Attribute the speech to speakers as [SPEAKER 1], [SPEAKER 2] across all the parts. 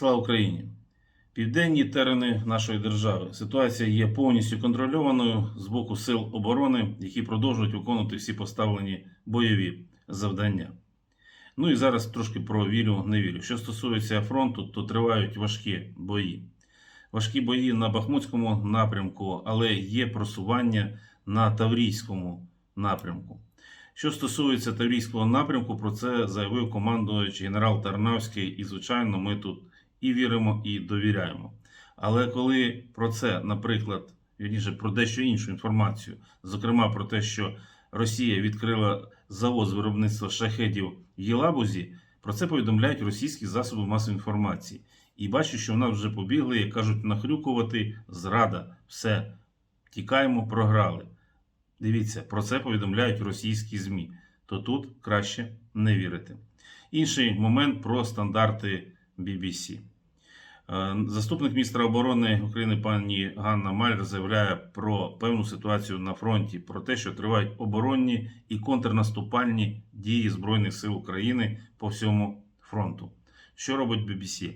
[SPEAKER 1] Слава Україні! Південні терени нашої держави. Ситуація є повністю контрольованою з боку сил оборони, які продовжують виконувати всі поставлені бойові завдання. Ну і зараз трошки про вірю, не вірю. Що стосується фронту, то тривають важкі бої. Важкі бої на Бахмутському напрямку, але є просування на Таврійському напрямку. Що стосується Таврійського напрямку, про це заявив командуючий генерал Тарнавський, і, звичайно, ми тут і віримо, і довіряємо. Але коли про це, наприклад, вірніше, про дещо іншу інформацію, зокрема про те, що Росія відкрила завод з виробництва шахедів в Єлабузі, про це повідомляють російські засоби масової інформації. І бачу, що в нас вже побігли, як кажуть, нахрюкувати зрада, все, тікаємо, програли. Дивіться, про це повідомляють російські ЗМІ. То тут краще не вірити. Інший момент про стандарти BBC. Е, Заступник міністра оборони України пані Ганна Мальр заявляє про певну ситуацію на фронті, про те, що тривають оборонні і контрнаступальні дії Збройних сил України по всьому фронту. Що робить BBC?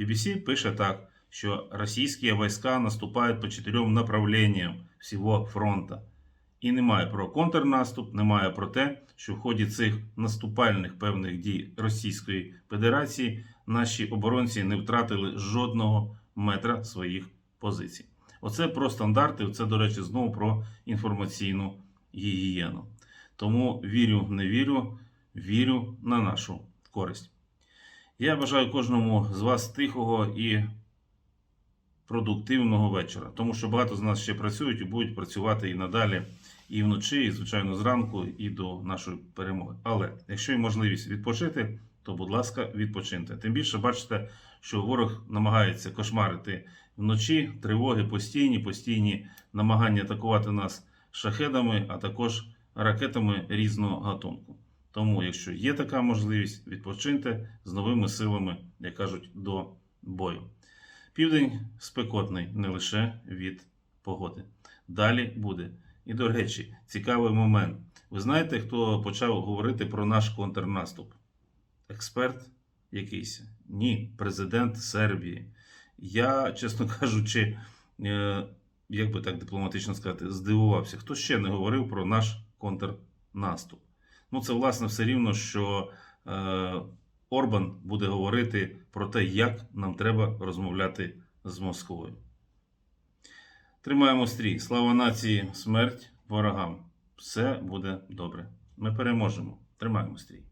[SPEAKER 1] BBC пише так, що російські війська наступають по чотирьом направленням всього фронту. І немає про контрнаступ, немає про те, що в ході цих наступальних певних дій Російської Федерації наші оборонці не втратили жодного метра своїх позицій. Оце про стандарти, це, до речі, знову про інформаційну гігієну. Тому вірю, не вірю, вірю на нашу користь. Я бажаю кожному з вас тихого і продуктивного вечора, тому що багато з нас ще працюють і будуть працювати і надалі, і вночі, і звичайно зранку, і до нашої перемоги. Але якщо є можливість відпочити, то будь ласка, відпочиньте. Тим більше бачите, що ворог намагається кошмарити вночі, тривоги постійні, постійні намагання атакувати нас шахедами, а також ракетами різного гатунку. Тому, якщо є така можливість, відпочиньте з новими силами, як кажуть, до бою. Південь спекотний не лише від погоди. Далі буде. І, до речі, цікавий момент. Ви знаєте, хто почав говорити про наш контрнаступ? Експерт якийсь? Ні, президент Сербії. Я, чесно кажучи, е, як би так дипломатично сказати, здивувався. Хто ще не говорив про наш контрнаступ? Ну, це, власне, все рівно, що е, Орбан буде говорити про те, як нам треба розмовляти з Москвою. Тримаємо стрій. Слава нації, смерть ворогам. Все буде добре. Ми переможемо. Тримаємо стрій.